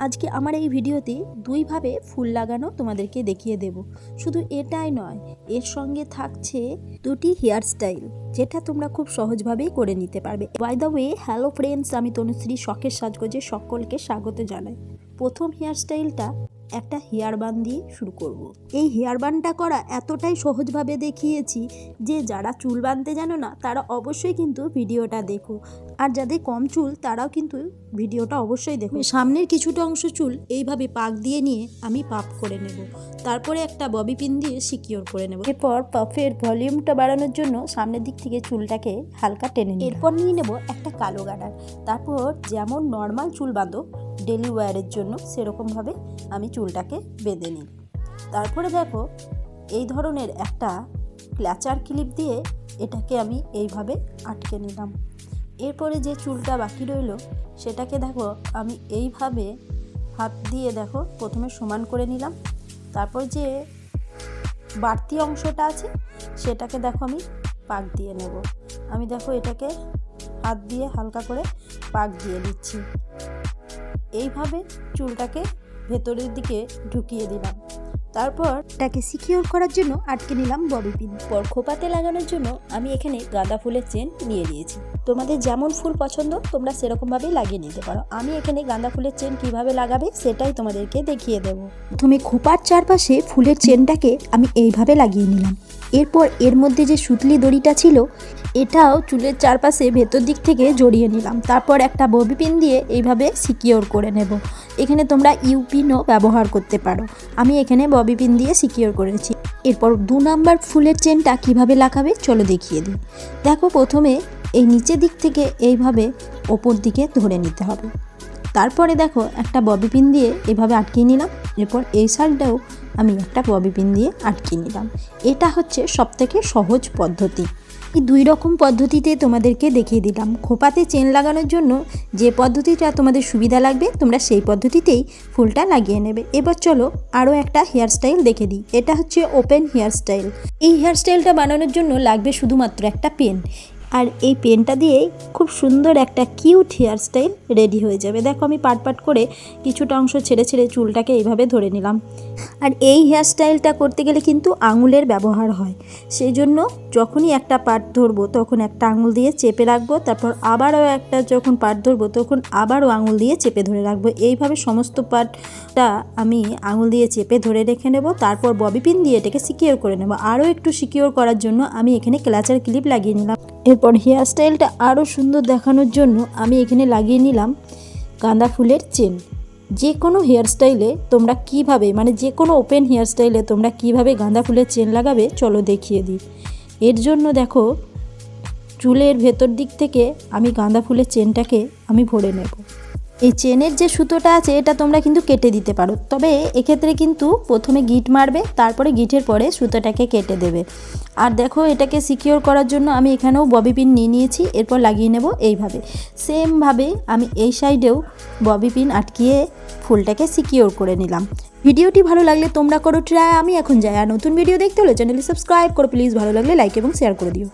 আজকে আমার এই ভিডিওতে দুইভাবে ফুল লাগানো তোমাদেরকে দেখিয়ে দেব। শুধু এটাই নয়, এর সঙ্গে থাকছে দুটি হেয়ার স্টাইল যেটা তোমরা খুব সহজভাবেই করে নিতে পারবে। By the way hello friends আমি তনুশ্রী শখের সাজগোজে সকলকে স্বাগত জানাই। প্রথম হেয়ার স্টাইলটা একটা হেয়ার বান দিয়ে শুরু করব। এই হেয়ার বানটা করা এতটাই সহজভাবে দেখিয়েছি যে যারা চুল বাঁধতে জানো না তারা অবশ্যই কিন্তু ভিডিওটা দেখো। আর যাদের কম চুল তারাও কিন্তু ভিডিওটা অবশ্যই দেখো। সামনের কিছুটা অংশ চুল এইভাবে পাক দিয়ে নিয়ে আমি পাপ করে নেব। তারপরে একটা ববি পিন দিয়ে সিকিওর করে নেব। এরপর পাফের ভলিউমটা বাড়ানোর জন্য সামনের দিক থেকে চুলটাকে হালকা টেনে নিই এরপর নিয়ে নেব একটা কালো গাডার তারপর যেমন নর্মাল চুল বাঁধো ডেলি ওয়্যারের জন্য সেরকমভাবে আমি চুলটাকে বেঁধে নিই। তারপরে দেখো, এই ধরনের একটা ক্ল্যাচার ক্লিপ দিয়ে এটাকে আমি এইভাবে আটকে নিলাম। এরপরে যে চুলটা বাকি রইল, সেটাকে দেখো, আমি এইভাবে হাত দিয়ে দেখো, প্রথমে সমান করে নিলাম। তারপর যে বাড়তি অংশটা আছে, সেটাকে দেখো আমি পাক দিয়ে নেব। আমি দেখো এটাকে হাত দিয়ে হালকা করে পাক দিয়ে দিচ্ছি এইভাবে চুলটাকে ভেতরের দিকে ঢুকিয়ে দিলাম। তারপর তাকে সিকিওর করার জন্য আটকে নিলাম ববি পিন। পর খোপাতে লাগানোর জন্য আমি এখানে গাঁদা ফুলের চেন নিয়ে নিয়েছি। তোমাদের যেমন ফুল পছন্দ তোমরা সেরকমভাবেই লাগিয়ে নিতে পারো। আমি এখানে গাঁদা ফুলের চেন কীভাবে লাগাবে সেটাই তোমাদেরকে দেখিয়ে দেবো। প্রথমে খোপার চারপাশে ফুলের চেনটাকে আমি এইভাবে লাগিয়ে নিলাম। এরপর এর মধ্যে যে সুতলি দড়িটা ছিল, এটাও চুলের চারপাশে ভেতর দিক থেকে জড়িয়ে নিলাম। তারপর একটা ববি পিন দিয়ে এইভাবে সিকিওর করে নেব। এখানে তোমরা ইউপিনও ব্যবহার করতে পারো। আমি এখানে ববি পিন দিয়ে সিকিওর করেছি। এরপর দু নাম্বার ফুলের চেনটা কীভাবে লাগাবে, চলো দেখিয়ে দিই। দেখো, প্রথমে এই নিচের দিক থেকে এইভাবে ওপর দিকে ধরে নিতে হবে। তারপরে দেখো, একটা ববি পিন দিয়ে এভাবে আটকিয়ে নিলাম। এরপর এই সাইডটাও আমি একটা ববি পিন দিয়ে আটকে নিলাম। এটা হচ্ছে সবথেকে সহজ পদ্ধতি। এই দুই রকম পদ্ধতিতে তোমাদেরকে দেখিয়ে দিলাম। খোপাতে চেন লাগানোর জন্য যে পদ্ধতিটা তোমাদের সুবিধা লাগবে, তোমরা সেই পদ্ধতিতেই ফুলটা লাগিয়ে নেবে। এবার চলো আরও একটা হেয়ার স্টাইল দেখে দিই। এটা হচ্ছে ওপেন হেয়ার স্টাইল এই হেয়ার স্টাইলটা বানানোর জন্য লাগবে শুধুমাত্র একটা পেন। আর এই পেনটা দিয়েই খুব সুন্দর একটা কিউট হেয়ার স্টাইল রেডি হয়ে যাবে। দেখো আমি পাট পাট করে কিছুটা অংশ ছেড়ে ছেড়ে চুলটাকে এইভাবে ধরে নিলাম। আর এই হেয়ার স্টাইলটা করতে গেলে কিন্তু আঙুলের ব্যবহার হয়। সেই জন্য যখনই একটা পাট ধরবো, তখন একটা আঙুল দিয়ে চেপে রাখব, তারপর আবারও একটা যখন পাট ধরবো, তখন আবারও আঙুল দিয়ে চেপে ধরে রাখব। এইভাবে সমস্ত পাটটা আমি আঙুল দিয়ে চেপে ধরে রেখে নেব, তারপর ববি পিন দিয়ে এটাকে সিকিওর করে নেব। আরও একটু সিকিওর করার জন্য আমি এখানে ক্লাচার ক্লিপ লাগিয়ে নিলাম। এরপর হেয়ার স্টাইলটা আরও সুন্দর দেখানোর জন্য আমি এখানে লাগিয়ে নিলাম গাঁদা ফুলের চেন। যে কোনো হেয়ার স্টাইলে তোমরা কীভাবে মানে যে কোনো ওপেন হেয়ার স্টাইলে তোমরা কীভাবে গাঁদা ফুলের চেন লাগাবে, চলো দেখিয়ে দিই। এর জন্য দেখো, চুলের ভেতর দিক থেকে আমি গাঁদা ফুলের চেনটাকে আমি ভরে নেব। এই চেনের যে সুতোটা আছে, এটা তোমরা কিন্তু কেটে দিতে পারো। তবে এক্ষেত্রে কিন্তু প্রথমে গিট মারবে, তারপরে গিটের পরে সুতোটাকে কেটে দেবে। আর দেখো, এটাকে সিকিওর করার জন্য আমি এখানেও ববি পিন নিয়ে নিয়েছি, এরপর লাগিয়ে নেব এইভাবে। সেমভাবে আমি এই সাইডেও ববি পিন আটকিয়ে ফুলটাকে সিকিওর করে নিলাম। ভিডিওটি ভালো লাগলে তোমরা করো ট্রাই আমি এখন যাই। আর নতুন ভিডিও দেখতে হলে চ্যানেলে সাবস্ক্রাইব করো। প্লিজ ভালো লাগলে লাইক এবং শেয়ার করে দিও।